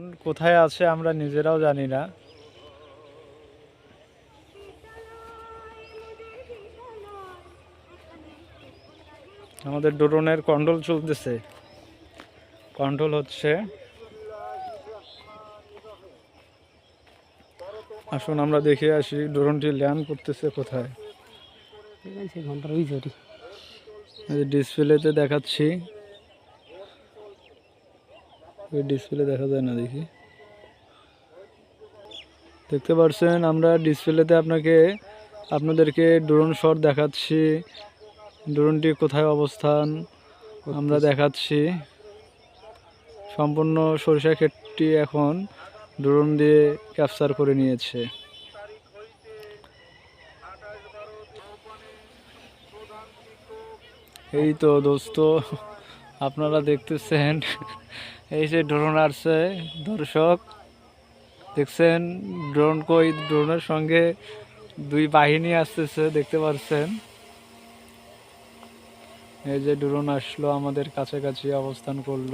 এখন কোথায় আছে আমরা নিজেরাও জানি না। আমাদের ড্রোনের কন্ট্রোল চলতেছে। কন্ট্রোল হচ্ছে। আসুন আমরা দেখে আসি ড্রোনটি ল্যান্ড করতেছে কোথায়। ডিসপ্লেতে দেখাচ্ছি। ডিসপ্লে দেখা যায় না দেখি। দেখতে পাচ্ছেন আমরা ডিসপ্লেতে আপনাকে আপনাদেরকে ড্রোন শট দেখাচ্ছি। ড্রোনটি কোথায় অবস্থান আমরা দেখাচ্ছি। সম্পূর্ণ সরিষা ক্ষেতটি এখন ড্রোন দিয়ে ক্যাপচার করে নিয়েছে। এই তো দোস্ত আপনারা দেখতেছেন এই যে ড্রোন আসছে, দর্শক। দেখছেন ড্রোন কই? ড্রোনের সঙ্গে দুই বাহিনী আসতেছে, দেখতে পাচ্ছেন এই যে ড্রোন আসলো, আমাদের কাছাকাছি অবস্থান করল।